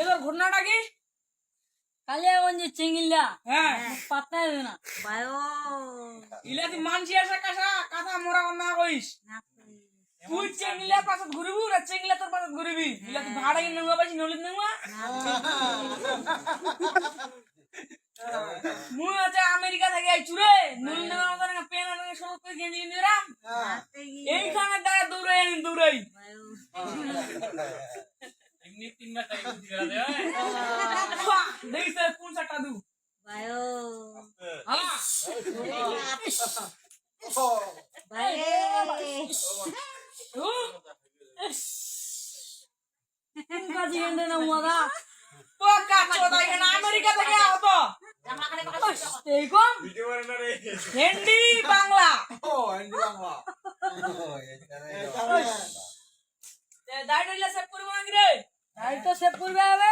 এবার ঘটনাটা কি? কালিয়াগঞ্জে চেঙ্গিল্লা হ্যাঁ। পাত্তাই দেবে না। বায়ো ইলাতি মানসি আসা কাঁচা কাঁচা মোরা না কইস তুই চেঙ্গিলা পাছত ঘুরবি না? চেঙ্গিলা তোর পাছত ঘুরবি? ইলাতি ভাড়া কিনে নেওয়া পাইছি নলিত নেওয়া মুই আছে আমেরিকা থেকে আইছু রে। নলিত নেওয়া আমাদের পেন আর সব করে গেঞ্জি কিনে এইখানে দাঁড়া দৌড়াই দৌড়াই। দে বাহ, দেখিস তো কোন সাটা দু বায়ো হালা ও কোন কাজে গেন্ডে না মারা তো কাছো তাই এখানে আমেরিকা থেকে আহত এই কম হিন্দি বাংলা দাই ডইলা সেভ করব নাকি রে তাই তো সেভ করবে হবে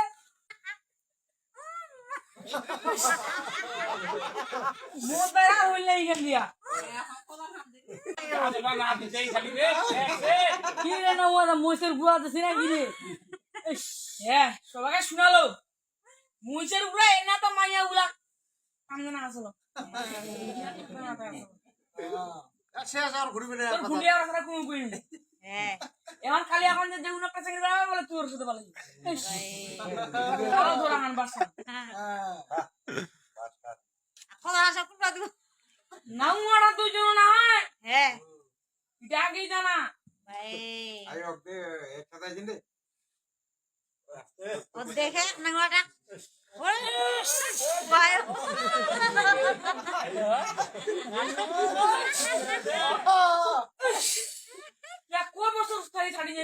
মোর বেড়া হইলে এখান দিয়া। না না দিতেই খালি রে কি রে না মারা মহিষের গুড়া দিছি না কি রে হ্যাঁ সবাইকে শোনালো। মুইছের উপরে এই না তো মাইয়া গুলা কামনে না আসলো। তোর খুঁটিয়া রাখা কোনো কই হ্যাঁ। এখন খালি এখন যে যেগুলো কাছে গেলে বলে তোর সাথে ভালো ধরা হান বাসা। কথা আসা কোন দিব নাও মারা দুজন না হয়। হ্যাঁ। এটা জানা। ভাই। আই ওকে জিন্দে ও দেখে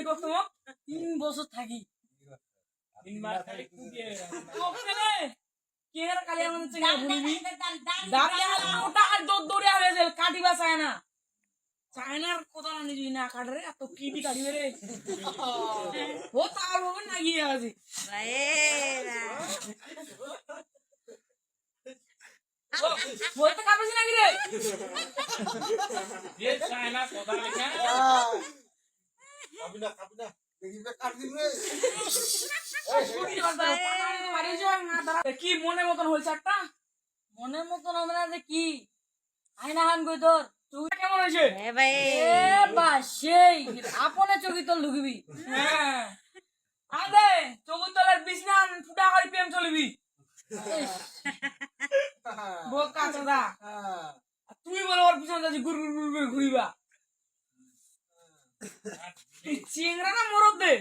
গো তোমাক তিন বছর থাকি। তিন মাস খালি কুটিয়ে ওকে কে হের কালি আমাদের চেঙ্গা ভুলবি দাঁড়িয়ে মোটা আর দৌড় দৌড়ে হয়ে যায় কাটিবা চায় না। চায়নার কথা না না কাটরে এত কি দি কাটিবে রে। ও তার হবে না গিয়ে আছে বলতে কাটিস নাকি রে? যে চায় না কথা কি মনে মতন হয়েছে একটা? মনের মতন আমরা যে কি? আইনা হান কই তোর? তুই কেমন হয়েছে? হ্যাঁ ভাই। এ বা সেই আপনে চকি তোর ঢুকবি হ্যাঁ। আদে চকুতলার বিছনা ফুটা করে প্রেম চলবি। বোকা চোদা তুই বলে ওর পিছনে যাচ্ছি গুরু গুরু চিংড়া না মোরগ দে?